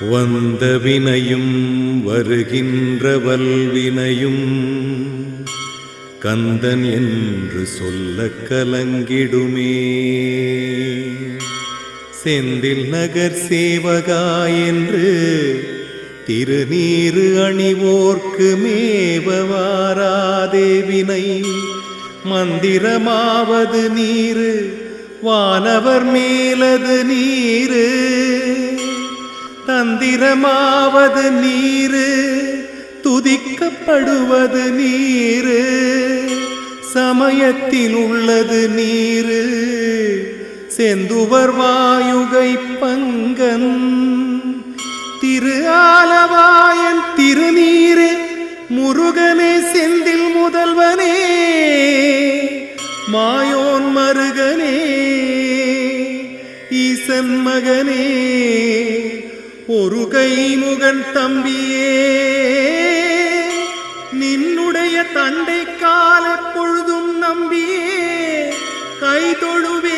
வந்த வினையும் வருகின்ற வல்வினையும் கந்தன் என்று சொல்ல கலங்கிடுமே. செந்தில் நகர் சேவகா என்று திருநீரு அணிவோர்க்கு மேவவாராதேவினை மந்திரமாவது நீரு வானவர் மேலது நீரு மந்திரமாவது நீரு துதிக்கப்படுவது நீரு சமயத்தில் உள்ளது நீரு செந்துவர் வாயுகை பங்கன் திரு ஆலவாயன் திருநீரு முருகனே செந்தில் முதல்வனே மாயோன் மருகனே ஈசன் மகனே ஒரு கைமுகன் தம்பியே நின்னுடைய தண்டை காலப்பொழுதும் நம்பியே கை தொழுவே